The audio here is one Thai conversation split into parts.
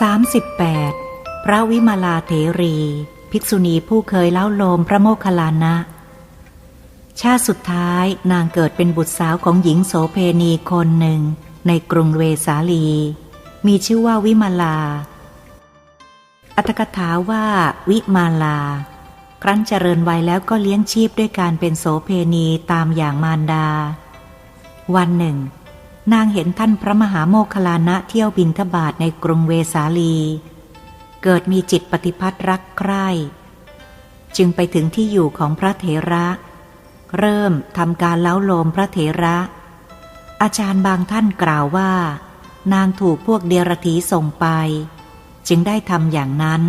38 พระวิมาลาเถรี ภิกษุณีผู้เคยเล่าโลมพระโมคคัลลานะ ชาติสุดท้ายนางเกิดเป็นบุตรสาวของหญิงโสเพณีคนหนึ่ง ในกรุงเวสาลี มีชื่อว่าวิมาลา อัตถกถาว่าวิมาลา ครั้นเจริญวัยแล้วก็เลี้ยงชีพด้วยการเป็นโสเพณีตามอย่างมารดา วันหนึ่ง นางเห็นท่านพระมหาโมคคลานะเที่ยวบินทบาทในกรุงเวสาลี เกิดมีจิตปฏิพัทธ์รักใคร่ จึงไปถึงที่อยู่ของพระเถระ เริ่มทำการเล้าโลมพระเถระ อาจารย์บางท่านกล่าวว่า นางถูกพวกเดรถีส่งไป จึงได้ทำอย่างนั้น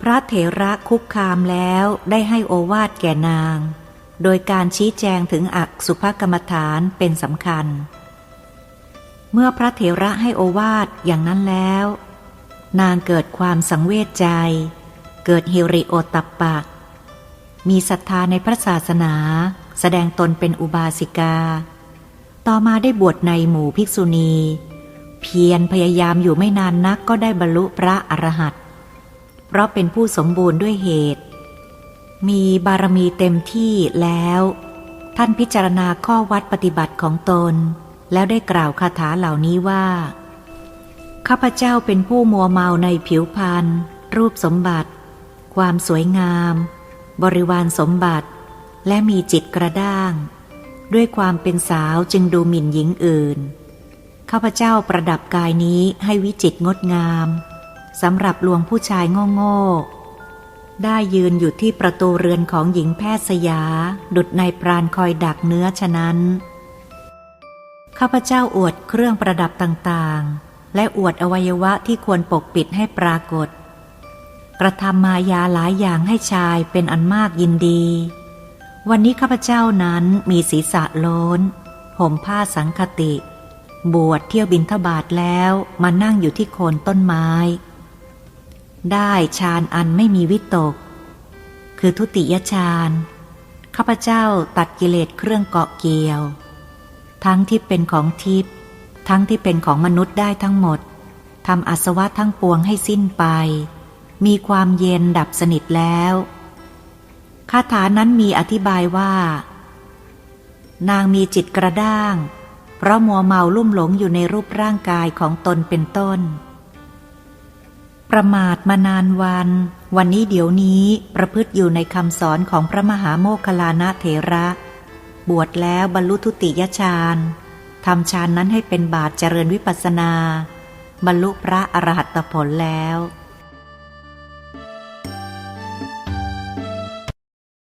พระเถระคุกคามแล้วได้ให้โอวาทแก่นาง โดยการชี้แจงถึงอักสุภกรรมฐานเป็นสำคัญ เมื่อพระเถระให้โอวาทอย่างนั้นแล้ว นางเกิดความสังเวชใจ เกิดฮิริโอตัปปะ มีศรัทธาในพระศาสนา แสดงตนเป็นอุบาสิกา ต่อมาได้บวชในหมู่ภิกษุณี เพียรพยายามอยู่ไม่นานนักก็ได้บรรลุพระอรหันต์เพราะเป็นผู้สมบูรณ์ด้วยเหตุ มีบารมีเต็มที่แล้ว ท่านพิจารณาข้อวัดปฏิบัติของตน แล้วได้กล่าวคาถาเหล่านี้ว่า ข้าพเจ้าเป็นผู้มัวเมาในผิวพรรณรูปสมบัติ ความสวยงาม บริวารสมบัติ และมีจิตกระด้าง ด้วยความเป็นสาวจึงดูหมิ่นหญิงอื่น ข้าพเจ้าประดับกายนี้ให้วิจิตรงดงามสำหรับลวงผู้ชายโง่ๆ ได้ยืนอยู่ที่ประตูเรือนของหญิงแพทย์สยา ดุดในปราณคอยดักเนื้อฉะนั้น ข้าพเจ้าอวดเครื่องประดับต่างๆ และอวดอวัยวะที่ควรปกปิดให้ปรากฏ กระทำมายาหลายอย่างให้ชายเป็นอันมากยินดี วันนี้ข้าพเจ้านั้นมีศีรษะโล้นห่มผ้าสังคติ บวชเที่ยวบินทบาทแล้วมานั่งอยู่ที่โคนต้นไม้ ได้ฌานอันไม่มีวิตก คือทุติยฌานข้าพเจ้าตัดกิเลสเครื่องเกาะเกี่ยว ทั้งที่เป็นของทิพย์ทั้งที่เป็นของมนุษย์ได้ทั้งหมดทำอาสวะทั้งปวงให้สิ้นไป มีความเย็นดับสนิทแล้วคาถานั้นมีอธิบายว่า นางมีจิตกระด้าง เพราะมัวเมาลุ่มหลงอยู่ในรูปร่างกายของตนเป็นต้น ประมาทมานานวัน วันนี้เดี๋ยวนี้ประพฤติอยู่ในคำสอนของพระมหาโมคคลานะเถระ บวชแล้วบรรลุทุติยฌานทำฌานนั้นให้เป็นบาทเจริญวิปัสสนา บรรลุพระอรหัตผลแล้ว